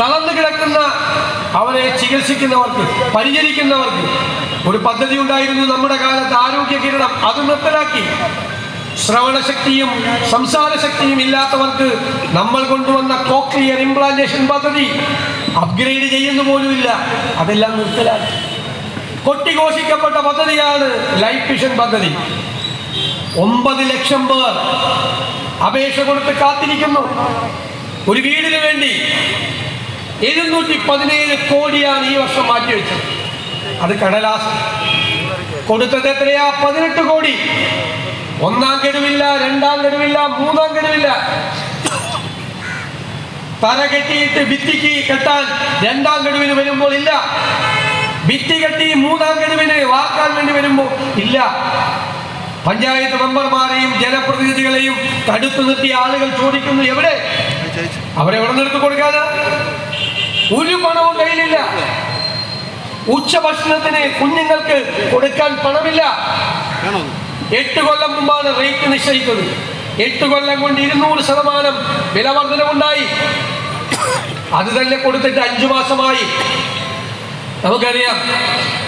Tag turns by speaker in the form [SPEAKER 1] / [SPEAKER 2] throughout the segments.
[SPEAKER 1] തളർന്നു കിടക്കുന്ന അവരെ ചികിത്സിക്കുന്നവർക്ക് പരിചരിക്കുന്നവർക്ക് ഒരു പദ്ധതി ഉണ്ടായിരുന്നു നമ്മുടെ കാലത്ത് ആരോഗ്യ കിരണം അത് നിർത്തലാക്കി. ശ്രവണശക്തിയും സംസാരശക്തിയും ഇല്ലാത്തവർക്ക് നമ്മൾ കൊണ്ടുവന്ന കോക്ലിയർ ഇംപ്ലാന്റേഷൻ പദ്ധതി അപ്ഗ്രേഡ് ചെയ്യുന്ന പോലുമില്ല. അതെല്ലാം നിർത്തലാക്കി. കൊട്ടിഘോഷിക്കപ്പെട്ട പദ്ധതിയാണ് ലൈഫ് മിഷൻ പദ്ധതി. ഒമ്പത് ലക്ഷം പേർ അപേക്ഷ കൊടുത്ത് കാത്തിരിക്കുന്നു. ഒരു വീടിന് വേണ്ടി എഴുന്നൂറ്റി പതിനേഴ് കോടിയാണ് ഈ വർഷം മാറ്റിവെച്ചത്. അത് കടലാസ്. കൊടുത്തത് എത്രയാ? പതിനെട്ട് കോടി. ഒന്നാം ഗഡുവില്ല രണ്ടാം ഗഡുവില്ല മൂന്നാം ഗഡുവില്ല. തല കെട്ടിയിട്ട് ഭിത്തിക്ക് കെട്ടാൻ രണ്ടാം ഗഡുവിന് വരുമ്പോൾ ഇല്ല. ഭിത്തി കെട്ടി മൂന്നാം ഗഡുവിന് വാക്കാൻ വേണ്ടി വരുമ്പോൾ ഇല്ല. പഞ്ചായത്ത് മെമ്പർമാരെയും ജനപ്രതിനിധികളെയും കടുത്തു നിർത്തിയ ആളുകൾ ചോദിക്കുന്നു എവിടെ? അവരെ ഉടനെടുത്ത് കൊടുക്കാനാ? ഒരു പണവും കയ്യിലില്ല. ഉച്ചഭക്ഷണത്തിന് കുഞ്ഞുങ്ങൾക്ക് കൊടുക്കാൻ പണമില്ല. എട്ട് കൊല്ലം മുമ്പാണ് റേറ്റ് നിശ്ചയിച്ചത്. എട്ട് കൊല്ലം കൊണ്ട് ഇരുന്നൂറ് ശതമാനം വില വർധനമുണ്ടായി അത് തന്നെ കൊടുത്തിട്ട് അഞ്ചു മാസമായി. നമുക്കറിയാം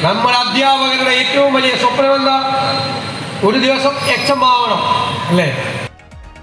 [SPEAKER 1] നമ്മൾ അധ്യാപകരുടെ ഏറ്റവും വലിയ സ്വപ്നം എന്താ ഒരു ദിവസം എക്സം ആവണം അല്ലേ?